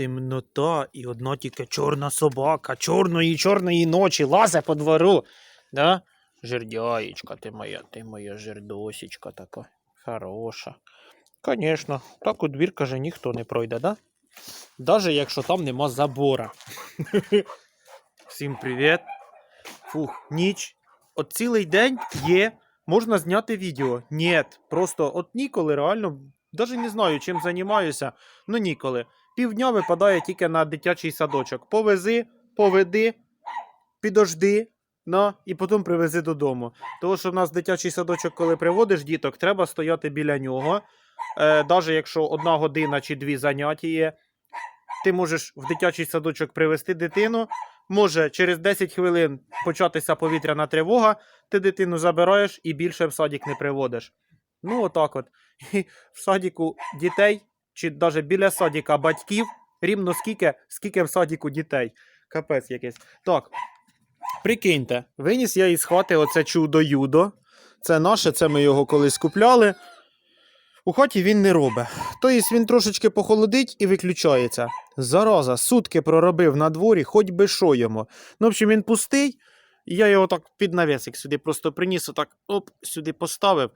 темнота і одна тільки чорна собака, чорної чорної ночі лазе по двору. Да? Жердяєчка, ти моя, ти моя жердосічка така. Хороша. Конечно, так у двір, каже, ніхто не пройде, да? Даже якщо там нема забора. Всім привіт. Фух, ніч. От цілий день є, можна зняти відео. Ні, просто от ніколи реально, навіть не знаю, чим займаюся, ну ніколи. Півдня випадає тільки на дитячий садочок. Повези, поведи, підожди, на, і потім привези додому. Тому що в нас дитячий садочок, коли приводиш діток, треба стояти біля нього. Е, навіть якщо одна година чи дві заняття є, ти можеш в дитячий садочок привезти дитину. Може через 10 хвилин початися повітряна тривога, ти дитину забираєш і більше в садик не приводиш. Ну, отак от. І в садіку дітей, чи навіть біля садика батьків, рівно скільки, скільки в садіку дітей. Капець якийсь. Так. Прикиньте, виніс я із хати оце чудо юдо. Це наше, це ми його колись купляли. У хаті він не робить. Тобто він трошечки похолодить і виключається. Зараза, сутки проробив на дворі, хоч би що йому. Ну, в общем, він пустий, і я його так під навісик сюди просто приніс, отак оп, сюди поставив.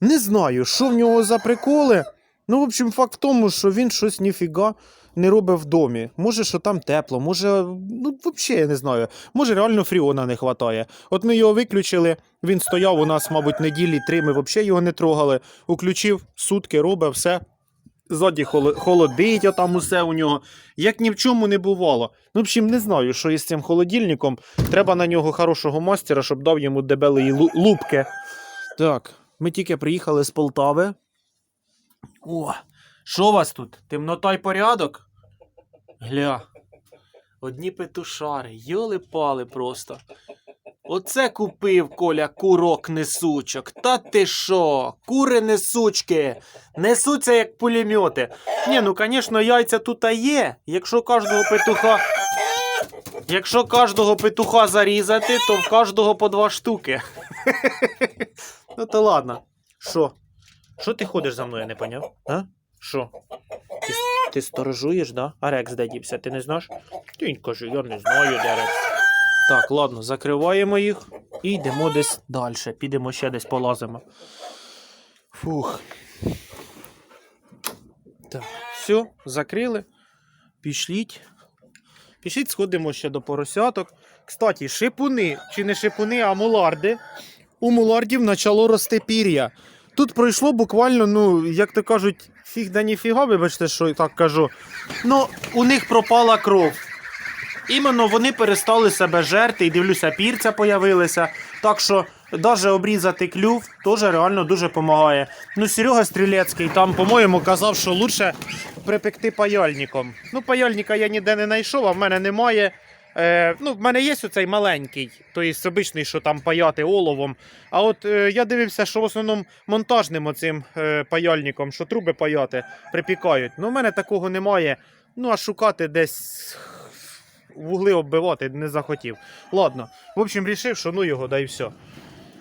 Не знаю, що в нього за приколи. Ну, в общем, факт в тому, що він щось ніфіга не робить в домі. Може, що там тепло, може, ну, взагалі я не знаю. Може, реально фріона не вистачає. От ми його виключили, він стояв у нас, мабуть, неділі три, ми взагалі його не трогали. Уключив, сутки робить, все. Ззаді холо- холодить, а там усе у нього. Як ні в чому не бувало. Ну, в общем, не знаю, що із цим холодильником. Треба на нього хорошого мастера, щоб дав йому дебелої лу- лупки. Так, ми тільки приїхали з Полтави. О, що у вас тут? Темнота й порядок? Гля. Одні петушари, йоли-пали просто. Оце купив Коля курок несучок. Та ти що? Кури несучки. Несуться як пулемети. Ні, ну звісно, яйця тут є. Якщо кожного петуха. Якщо кожного петуха зарізати, то в кожного по два штуки. ну то ладно. Що? Що ти ходиш за мною, я не поняв? А? Що? Ти, ти сторожуєш, да? А Рекс де дівся, ти не знаєш? Ти каже, я не знаю, де Рекс. Так, ладно, закриваємо їх і йдемо десь далі. Підемо ще десь полазимо. Фух. Так, все, закрили. Пішліть. Пішліть, сходимо ще до поросяток. Кстати, шипуни, чи не шипуни, а муларди. У мулардів почало рости пір'я. Тут пройшло буквально, ну, як то кажуть, фіг да ніфіга, вибачте, що так кажу. Ну, у них пропала кров. Іменно вони перестали себе жерти, і дивлюся, пірця появилися. Так що навіть обрізати клюв теж реально дуже допомагає. Ну, Серега Стрілецький там, по-моєму, казав, що лучше припекти паяльником. Ну, паяльника я ніде не знайшов, а в мене немає. Е, ну, в мене є оцей маленький, тобто обичний, що там паяти оловом. А от е, я дивився, що в основному монтажним оцим е, паяльником, що труби паяти, припікають. Ну, в мене такого немає. Ну, а шукати десь вугли оббивати не захотів. Ладно, в общем, рішив, що ну його, да і все.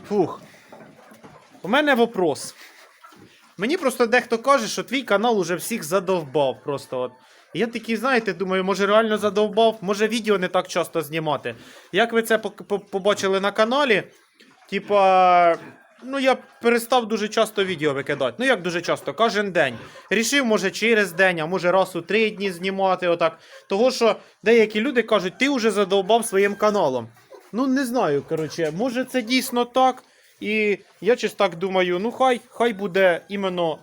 Фух. У мене вопрос. Мені просто дехто каже, що твій канал уже всіх задовбав. Просто от. Я такий, знаєте, думаю, може реально задовбав, може відео не так часто знімати. Як ви це побачили на каналі? Типа, ну я перестав дуже часто відео викидати. Ну як дуже часто, кожен день. Рішив, може, через день, а може раз у три дні знімати. Отак. Того, що деякі люди кажуть, ти вже задовбав своїм каналом. Ну, не знаю, коротше, може це дійсно так. І я щось так думаю, ну хай, хай буде іменно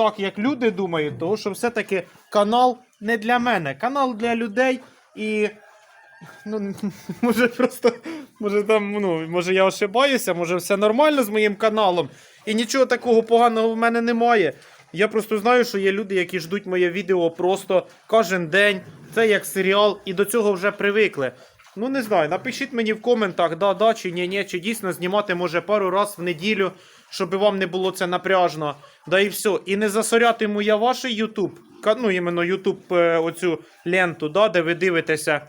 так, як люди думають, тому що все-таки канал не для мене, канал для людей і. Ну, може просто, може там, ну, може я ошибаюся, може все нормально з моїм каналом. І нічого такого поганого в мене немає. Я просто знаю, що є люди, які ждуть моє відео просто кожен день. Це як серіал, і до цього вже привикли. Ну, не знаю, напишіть мені в коментах, да, да, чи ні, ні, чи дійсно знімати може пару раз в неділю, щоб вам не було це напряжно. Да і все. І не засорятиму я ваш YouTube, ну, іменно YouTube е, оцю ленту, да, де ви дивитеся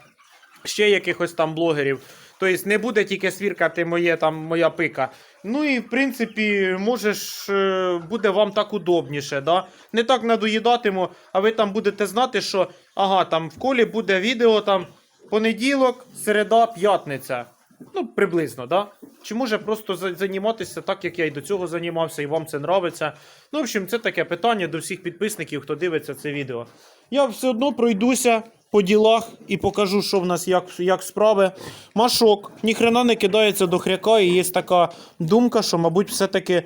ще якихось там блогерів. Тобто не буде тільки свіркати моє, там, моя пика. Ну і в принципі, можеш, е, буде вам так удобніше. Да? Не так надоїдатиму, а ви там будете знати, що ага, там в колі буде відео там понеділок, середа, п'ятниця. Ну, приблизно, да? Чи може просто займатися так, як я і до цього займався, і вам це нравиться. Ну, в общем, це таке питання до всіх підписників, хто дивиться це відео. Я все одно пройдуся по ділах і покажу, що в нас як, як справи. Машок ніхрена не кидається до хряка, і є така думка, що, мабуть, все-таки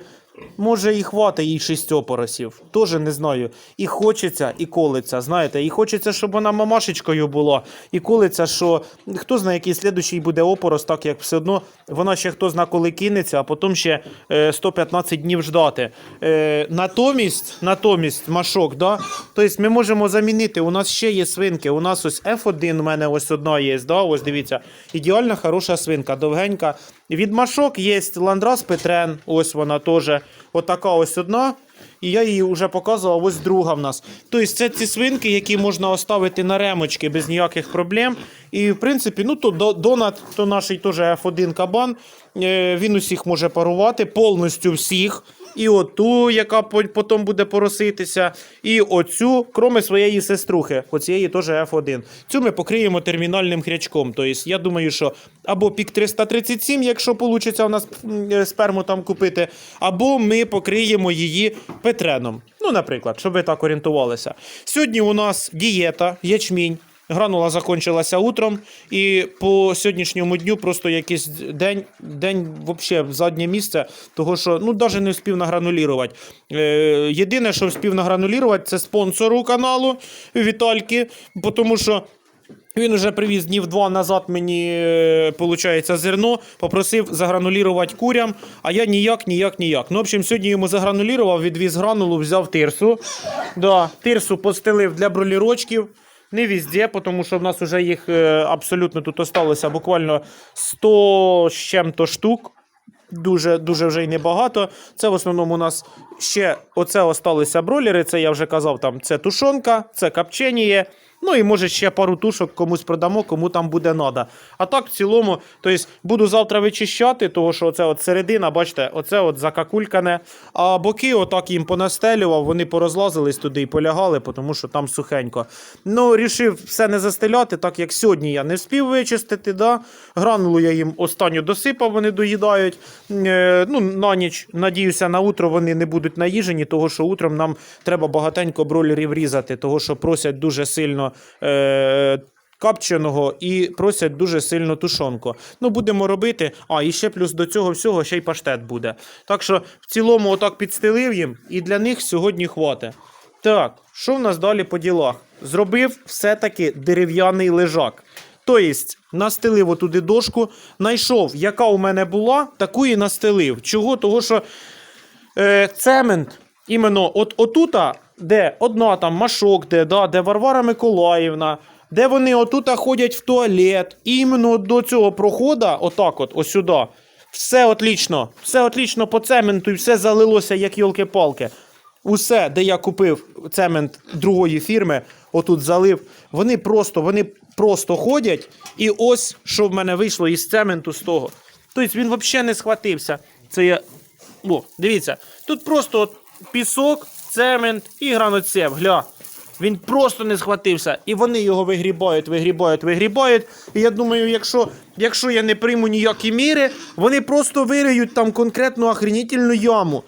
може і хвата їй шість опоросів. Тоже не знаю. І хочеться, і колиться. Знаєте, і хочеться, щоб вона мамашечкою була, і колиться, що хто знає, який слідущий буде опорос, так як все одно вона ще хто зна, коли кинеться, а потім ще е, 115 днів ждати. Е, натомість, натомість, машок, да? тобто ми можемо замінити. У нас ще є свинки. У нас ось F1, у мене ось одна є. Да? Ось дивіться, ідеальна хороша свинка, довгенька. Від машок є ландрас Петрен, ось вона теж. Отака ось одна. І я її вже показував, ось друга в нас. Тобто це ці свинки, які можна оставити на ремочки без ніяких проблем. І в принципі, ну то Донат, то наш теж F1 кабан. Е, Він усіх може парувати, повністю всіх. І оту, яка потім буде пороситися, і оцю, кроме своєї сеструхи, оцієї теж F1. Цю ми покриємо термінальним хрячком. Тобто, я думаю, що або пік 337, якщо вийде у нас е, сперму там купити, або ми покриємо її петреном. Ну, наприклад, щоб ви так орієнтувалися. Сьогодні у нас дієта, ячмінь. Гранула закончилася утром, і по сьогоднішньому дню просто якийсь день, день взагалі в заднє місце, того що ну навіть не встиг награнулірувати. Е, єдине, що встиг награнулірувати, це спонсору каналу Вітальки, тому що. Він уже привіз днів два назад мені, е, получається, зерно, попросив загранулірувати курям, а я ніяк, ніяк, ніяк. Ну, в общем, сьогодні йому загранулірував, відвіз гранулу, взяв тирсу. Да, тирсу постелив для бролірочків. Не везде, тому що в нас вже їх е, абсолютно тут осталося буквально 100 з чим-то штук. Дуже, дуже вже й небагато. Це в основному у нас ще оце осталися бролери. Це я вже казав, там це тушонка, це копченіє. Ну і може ще пару тушок комусь продамо, кому там буде надо. А так в цілому, тобто буду завтра вичищати, тому що оце от середина, бачите, оце от закакулькане. А боки отак їм понастелював, вони порозлазились туди і полягали, тому що там сухенько. Ну, рішив все не застеляти, так як сьогодні я не вспів вичистити. Да? Гранулу я їм останню досипав, вони доїдають. Е, ну, на ніч, надіюся, на утро вони не будуть наїжені, того що утром нам треба багатенько бролерів різати, того що просять дуже сильно. Е, Капченого і просять дуже сильно тушонку. Ну, будемо робити. А, і ще плюс до цього всього ще й паштет буде. Так що в цілому отак підстелив їм, і для них сьогодні хватить. Так, що в нас далі по ділах? Зробив все-таки дерев'яний лежак. Тобто, настелив отуди дошку, знайшов, яка у мене була, таку і настелив. Чого? Того, що е, цемент, іменно от отута, де одна там машок, де, да, де Варвара Миколаївна, де вони отута ходять в туалет, іменно до цього прохода, отак от, ось сюди, все отлічно, все отлічно по цементу і все залилося, як йолки-палки. Усе, де я купив цемент другої фірми, отут залив, вони просто, вони просто ходять. І ось що в мене вийшло із цементу з того. Тобто він взагалі не схватився. Це я. О, дивіться, тут просто от пісок, цемент і граноцев. Гля. Він просто не схватився. І вони його вигрібають, вигрібають, вигрібають. І я думаю, якщо, якщо я не прийму ніякі міри, вони просто вириють там конкретну охренітельну яму.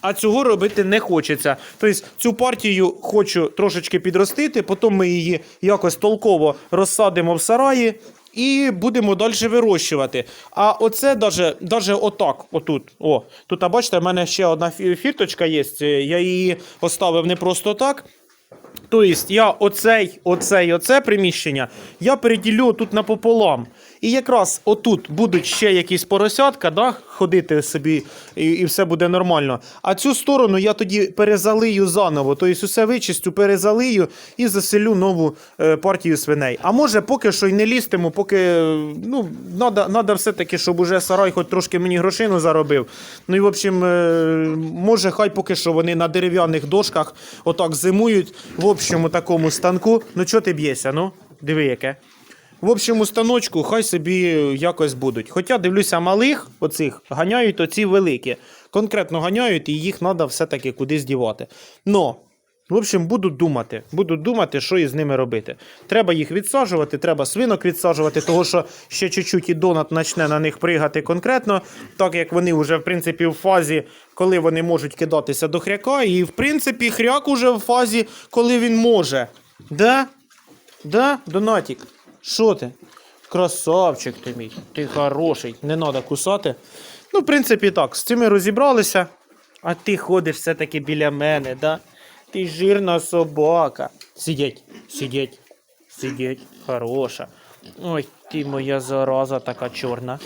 А цього робити не хочеться. Тобто цю партію хочу трошечки підростити, потім ми її якось толково розсадимо в сараї і будемо далі вирощувати. А оце даже, даже отак, отут. О, тут, а бачите, в мене ще одна фі- фірточка є. Я її оставив не просто так. Тобто я оцей, оцей, оце приміщення я переділю тут напополам. І якраз отут будуть ще якісь поросятка, да, ходити собі, і, і все буде нормально. А цю сторону я тоді перезалию заново. Тобто усе вичистю, перезалию і заселю нову е, партію свиней. А може, поки що й не лізтиму, поки е, ну, надо, надо все-таки, щоб уже сарай хоч трошки мені грошину заробив. Ну і в общем, е, може, хай поки що вони на дерев'яних дошках отак зимують в общому такому станку. Ну чого ти б'єшся? Ну, диви яке. В общому станочку хай собі якось будуть. Хоча дивлюся, малих оцих ганяють оці великі. Конкретно ганяють, і їх треба все-таки кудись дівати. Но, в общем, буду думати. Буду думати, що із ними робити. Треба їх відсаджувати, треба свинок відсаджувати, того що ще чуть-чуть і донат почне на них пригати конкретно, так як вони вже, в принципі, в фазі, коли вони можуть кидатися до хряка, і, в принципі, хряк уже в фазі, коли він може. Да? Да, Донатік? Що ти? Красавчик ти мій, ти хороший, не треба кусати. Ну, в принципі, так, з цими розібралися, а ти ходиш все-таки біля мене, да? Ти жирна собака. Сидіть, сидіть, сидіть, хороша. Ой, ти моя зараза така чорна.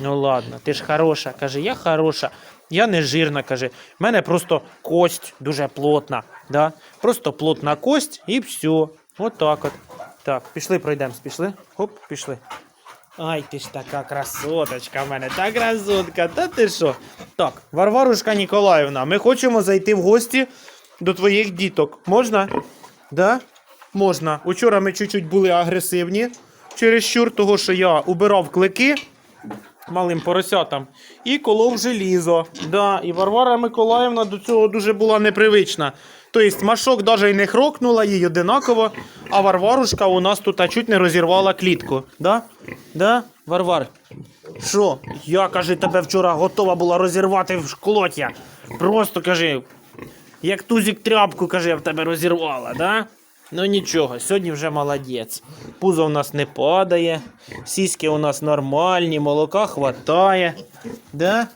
Ну ладно, ти ж хороша. Каже, я хороша. Я не жирна, каже. В мене просто кость дуже плотна. Да? Просто плотна кость і все. От так от. Так, пішли, пройдемо, пішли. Хоп, пішли. Ай, ти ж така красоточка в мене, та красотка, та ти що? Так, Варварушка Ніколаївна, ми хочемо зайти в гості до твоїх діток. Можна? Да? Можна. Учора ми чуть-чуть були агресивні через щур того, що я убирав клики малим поросятам і колов желізо. Да, і Варвара Миколаївна до цього дуже була непривична. Тобто машок навіть не хрокнула, їй одинаково, а Варварушка у нас тут а чуть не розірвала клітку. Да? Да? Варвар? Що? Я, каже, тебе вчора готова була розірвати в шклотя. Просто кажи, як тузик тряпку, каже, я в тебе розірвала, да? Ну нічого, сьогодні вже молодець. Пузо у нас не падає, сіськи у нас нормальні, молока хватає. Да?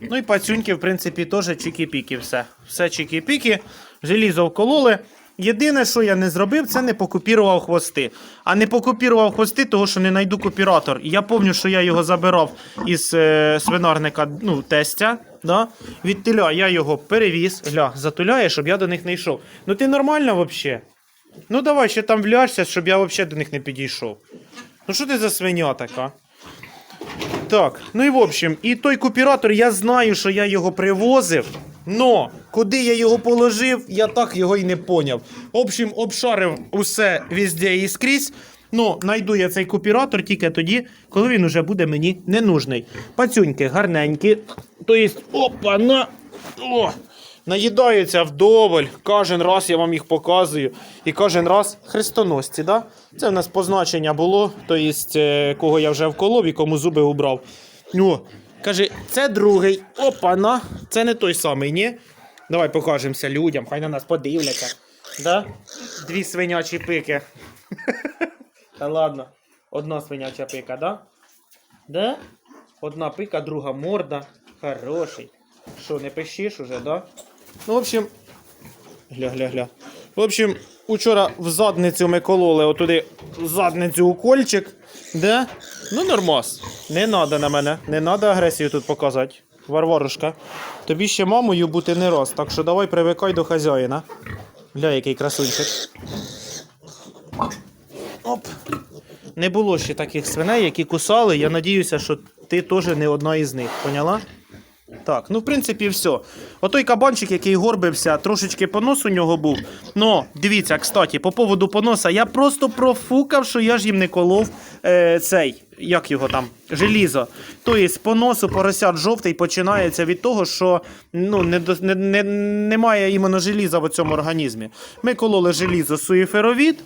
Ну і пацюньки, в принципі, теж чики-піки все. Все чики-піки, желізо вкололи. Єдине, що я не зробив, це не покупірував хвости. А не покупірував хвости, того що не знайду копіратор. І я пам'ятаю, що я його забирав із е, свинарника ну, тестя. Да? Від теля я його перевіз, гля, затуляє, щоб я до них не йшов. Ну ти нормально взагалі? Ну давай ще там вляжся, щоб я взагалі до них не підійшов. Ну що ти за свиня така? Так, ну і в общем, і той копіратор, я знаю, що я його привозив, но куди я його положив, я так його і не поняв. В общем, обшарив усе везде і скрізь. Ну, найду я цей копіратор тільки тоді, коли він уже буде мені не. Пацюньки гарненькі. Тобто, опа, на. О! Наїдаються вдоволь. Кожен раз я вам їх показую. І кожен раз хрестоносці, да? Це в нас позначення було, тобто, е, кого я вже вколов і кому зуби убрав. О, каже, це другий. Опа, на. Це не той самий, ні? Давай покажемося людям, хай на нас подивляться. Да? Дві свинячі пики. Та ладно, одна свиняча пика, да? Да? Одна пика, друга морда. Хороший. Що, не пишеш уже, да? Ну, в общем. Гля, гля, гля. В общем, учора в задницю ми кололи отуди в задницю укольчик. Да? Ну, нормас. Не надо на мене. Не надо агресію тут показати. Варварушка. Тобі ще мамою бути не роз, так що давай привикай до хазяїна. Гля, який красунчик. Оп. Не було ще таких свиней, які кусали. Я надіюся, що ти теж не одна із них. Поняла? Так, ну в принципі, все. Отой кабанчик, який горбився, трошечки понос у нього був. Ну, дивіться, кстати, по поводу поноса, я просто профукав, що я ж їм не колов е, цей, як його там, желізо. Тобто, понос у поросят жовтий починається від того, що ну, не, не, не, немає іменно желіза в цьому організмі. Ми кололи желізо суєферовід,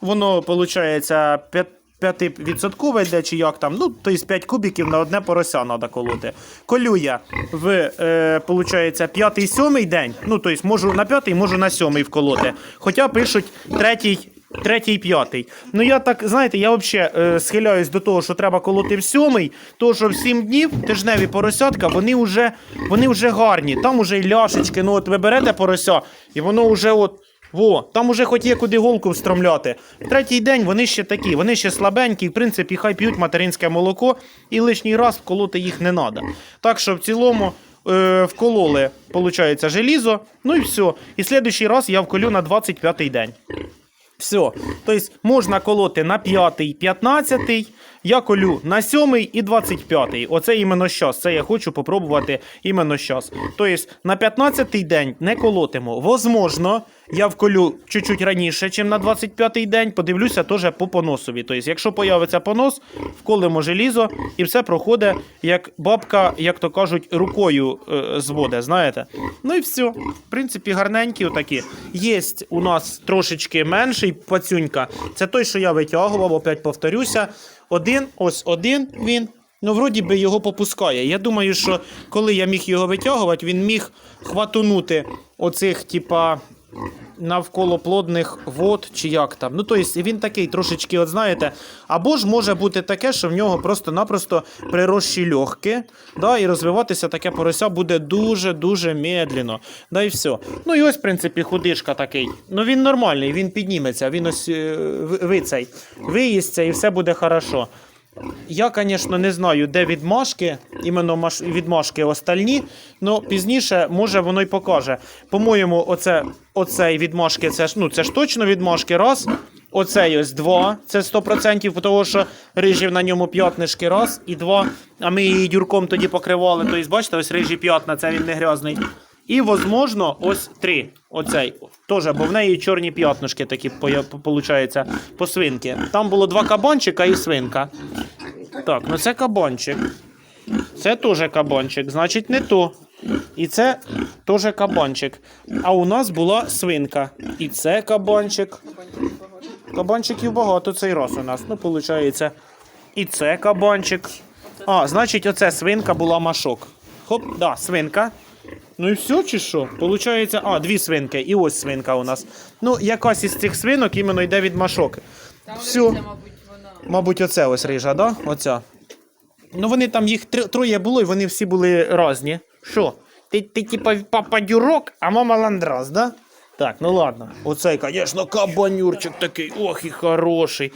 воно, виходить, 5 5% йде, чи як там, ну, тобто 5 кубиків на одне порося треба колоти. Колю я в, е, получається, п'ятий-сьомий день, ну, тобто можу на п'ятий, можу на сьомий вколоти. Хоча пишуть третій, третій, п'ятий. Ну, я так, знаєте, я взагалі е, схиляюсь до того, що треба колоти в сьомий, тому що в 7 днів тижневі поросятка, вони вже, вони вже гарні. Там уже й ляшечки, ну от ви берете порося, і воно вже от. Во, там уже хоч є куди голку встромляти. Третій день вони ще такі, вони ще слабенькі, в принципі, хай п'ють материнське молоко і лишній раз вколоти їх не треба. Так що в цілому е, вкололи, виходить, желізо, ну і все. І слідуючий раз я вколю на 25-й день. Все. Тобто можна колоти на 5, 15, Я колю на 7 і 25. Оце іменно щас. Це я хочу попробувати іменно щас. Тобто на 15-й день не колотимо. Возможно, я вколю чуть-чуть раніше, ніж на 25-й день. Подивлюся теж по поносові. Тобто, якщо появиться понос, вколимо желізо і все проходить, як бабка, як то кажуть, рукою е, зводе, знаєте. Ну і все. В принципі, гарненькі отакі. Є у нас трошечки менший пацюнька. Це той, що я витягував, опять повторюся. Один, ось один він. Ну, вроді би його попускає. Я думаю, що коли я міг його витягувати, він міг хватунути оцих, типа, навколо плодних вод, чи як там. Ну, тобто він такий трошечки, от знаєте, або ж може бути таке, що в нього просто-напросто прирощі легкі, да, і розвиватися таке порося буде дуже-дуже медленно. Да, і все. Ну і ось, в принципі, худишка такий. Ну він нормальний, він підніметься, він ось е, ви цей, виїсться і все буде хорошо. Я, звісно, не знаю, де відмашки, іменно маш... відмашки остальні, але пізніше, може, воно й покаже. По-моєму, оце, оцей відмашки, це ж, ну, це ж точно відмашки, раз. Оцей ось два, це 100%, тому що рижів на ньому п'ятнишки, раз і два. А ми її дюрком тоді покривали. Тобто, бачите, ось рижі п'ятна, це він не грязний. І, возможно, ось три. Оцей. Тоже, бо в неї чорні п'ятнишки такі, виходить, по свинки. Там було два кабанчика і свинка. Так, ну це кабанчик. Це теж кабанчик, значить не то. І це теж кабанчик. А у нас була свинка. І це кабанчик. Кабанчиків багато цей раз у нас. Ну, виходить. І це кабанчик. А, значить, оце свинка була машок. Хоп, да, свинка. Ну і все, чи що? Получається, а, дві свинки, і ось свинка у нас. Ну, якась із цих свинок іменно йде від машок. Там Всё. Рися, мабуть, вона. Мабуть, оце ось рижа, да? Оця. Ну, вони там їх три- троє було, і вони всі були різні. Що? Ти, ти типа папа дюрок, а мама ландрас, да? Так, ну ладно. Оцей, звісно, кабанюрчик такий, ох і хороший.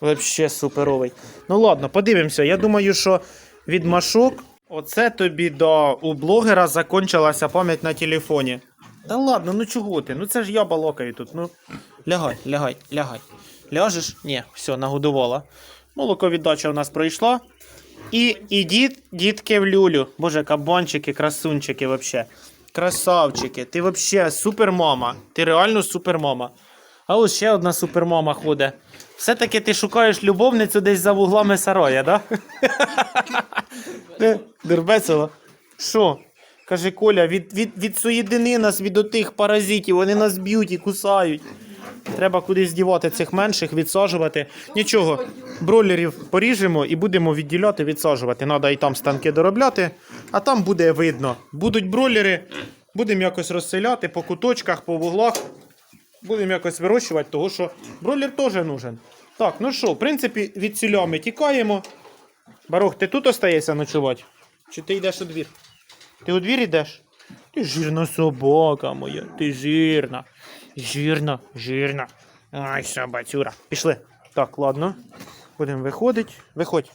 Вообще суперовий. Ну ладно, подивимося. Я думаю, що від машок. Оце тобі да, у блогера закончилася пам'ять на телефоні. Та ладно, ну чого ти? Ну це ж я балокаю тут. Ну, лягай, лягай, лягай. Ляжеш? Ні, все, нагодувала. Молоковіддача у нас пройшла. І ідіть, дітки, в люлю. Боже, кабанчики, красунчики вообще. Красавчики. Ти вообще супермама. Ти реально супермама. А ось ще одна супермама ходить. Все-таки ти шукаєш любовницю десь за вуглами сарая, да? Е, Що? Каже Коля, від, від, відсоєдини нас від отих паразитів, вони нас б'ють і кусають. Треба кудись дівати цих менших, відсаджувати. Нічого, бройлерів поріжемо і будемо відділяти, відсаджувати. Треба і там станки доробляти, а там буде видно. Будуть бройлери, будемо якось розселяти по куточках, по вуглах. Будемо якось вирощувати, тому що бройлер теж нужен. Так, ну що, в принципі, від сіля ми тікаємо. Барух, ти тут остаєшся ночувати? Чи ти йдеш у двір? Ти у двір йдеш? Ти жирна собака моя, ти жирна. Жирна, жирна. Ай, собацюра. Пішли. Так, ладно. Будемо виходити. Виходь.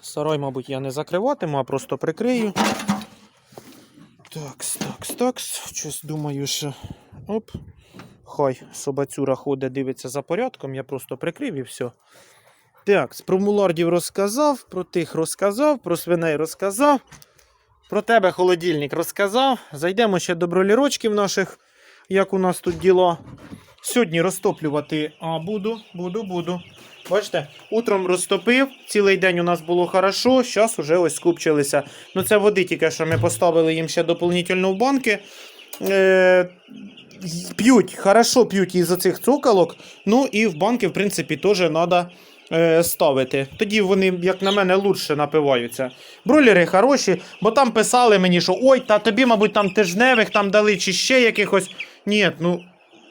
Сарай, мабуть, я не закриватиму, а просто прикрию. Такс, такс, такс. Щось думаю, що. Оп. Хай собацюра ходить, дивиться за порядком, я просто прикрив і все. Так, про мулардів розказав, про тих розказав, про свиней розказав. Про тебе холодильник розказав. Зайдемо ще до бролірочків наших, як у нас тут діло. Сьогодні розтоплювати а, буду, буду, буду. Бачите, утром розтопив, цілий день у нас було хорошо, зараз уже ось скупчилися. Ну це води тільки, що ми поставили їм ще доповнительно в банки. Е, п'ють, хорошо п'ють із оцих цуколок. Ну і в банки, в принципі, теж треба е, ставити. Тоді вони, як на мене, лучше напиваються. Бройлери хороші, бо там писали мені, що ой, та тобі, мабуть, там тижневих там дали чи ще якихось. Ні, ну,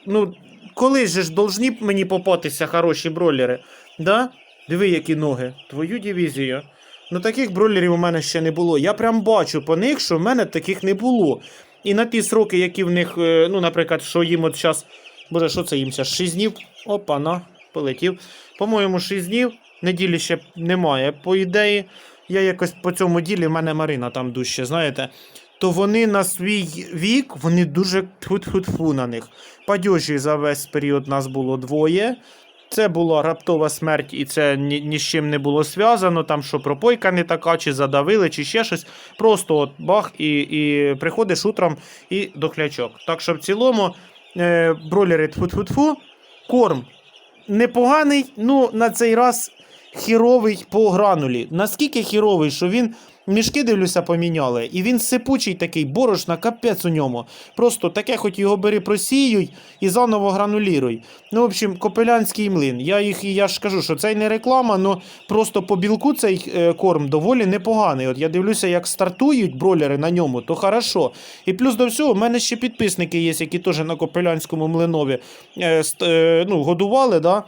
ну коли же ж должні мені попатися хороші бройлери? Да? Диви, які ноги. Твою дивізію. Ну таких бройлерів у мене ще не було. Я прям бачу по них, що в мене таких не було. І на ті сроки, які в них, е, ну, наприклад, що їм от зараз. Боже, що це їм зараз? 6 днів? Опа, на, полетів. По-моєму, 6 днів. Неділі ще немає. По ідеї, я якось по цьому ділі, в мене Марина там дужче, знаєте. То вони на свій вік, вони дуже тьфу-тьфу-тьфу на них. Падьожі за весь період нас було двоє. Це була раптова смерть, і це ні, ні з чим не було зв'язано. Там що пропойка не така, чи задавили, чи ще щось. Просто от бах, і, і приходиш утром і дохлячок. Так що в цілому е, бройлери тфу-тфу-тфу, корм непоганий, ну на цей раз хіровий по гранулі. Наскільки хіровий, що він. Мішки, дивлюся, поміняли, і він сипучий такий, борошна, капець у ньому. Просто таке, хоч його бери, просіюй і заново грануліруй. Ну, в общем, копелянський млин. Я їх я ж кажу, що це не реклама, але просто по білку цей е, корм доволі непоганий. От я дивлюся, як стартують бролери на ньому, то хорошо. І плюс до всього, в мене ще підписники є, які теж на копелянському млинові е, е, ну, годували, да?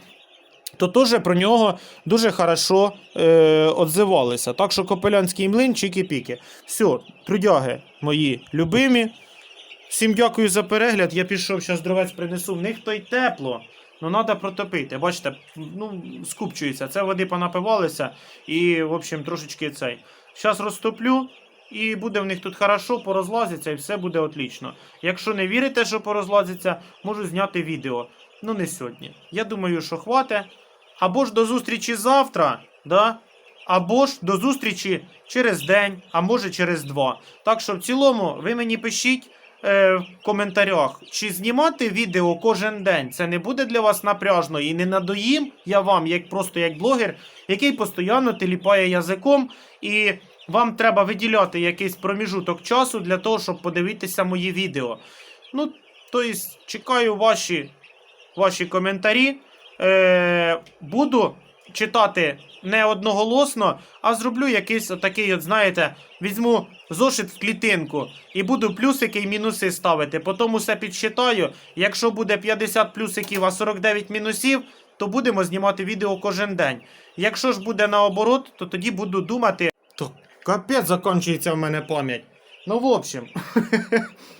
То теж про нього дуже хорошо е, отзивалися. Так що копелянський млин, чики-піки. Все, трудяги мої любимі. Всім дякую за перегляд. Я пішов, зараз дровець принесу. В них то й тепло. Ну, треба протопити. Бачите, ну, скупчується. Це води понапивалися. І, в общем, трошечки цей. Зараз розтоплю. І буде в них тут хорошо, порозлазиться, і все буде отлично. Якщо не вірите, що порозлазиться, можу зняти відео. Ну, не сьогодні. Я думаю, що хвате. Або ж до зустрічі завтра, да? або ж до зустрічі через день, а може через два. Так що в цілому ви мені пишіть е, в коментарях, чи знімати відео кожен день. Це не буде для вас напряжно і не надоїм я вам, як просто як блогер, який постійно теліпає язиком, і вам треба виділяти якийсь проміжуток часу для того, щоб подивитися мої відео. Ну, тобто, чекаю ваші, ваші коментарі. Е, буду читати не одноголосно, а зроблю якийсь отакий, от знаєте, візьму зошит в клітинку і буду плюсики і мінуси ставити. Потім усе підсчитаю. Якщо буде 50 плюсиків, а 49 мінусів, то будемо знімати відео кожен день. Якщо ж буде наоборот, то тоді буду думати. То капець закінчується в мене пам'ять. Ну, в общем.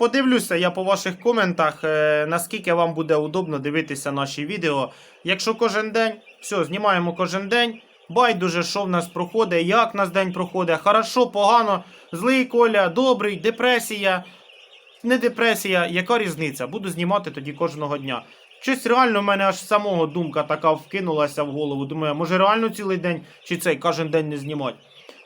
Подивлюся я по ваших коментах, е, наскільки вам буде удобно дивитися наші відео. Якщо кожен день, все, знімаємо кожен день. Байдуже, що в нас проходить, як в нас день проходить. Хорошо, погано, злий коля, добрий, депресія. Не депресія, яка різниця? Буду знімати тоді кожного дня. Щось реально в мене аж самого думка така вкинулася в голову. Думаю, може реально цілий день чи цей кожен день не знімати.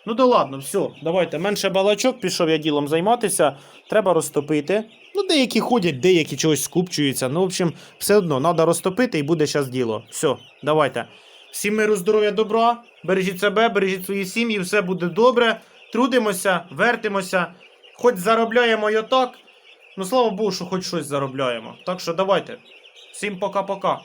Ну да ладно, все, давайте. Менше балачок, пішов я ділом займатися. Треба розтопити. Ну, деякі ходять, деякі чогось скупчуються. Ну, в общем, все одно, треба розтопити і буде зараз діло. Все, давайте. Всім миру, здоров'я, добра. Бережіть себе, бережіть свої сім'ї, все буде добре. Трудимося, вертимося. Хоч заробляємо і отак. Ну, слава Богу, що хоч щось заробляємо. Так що давайте. Всім пока-пока.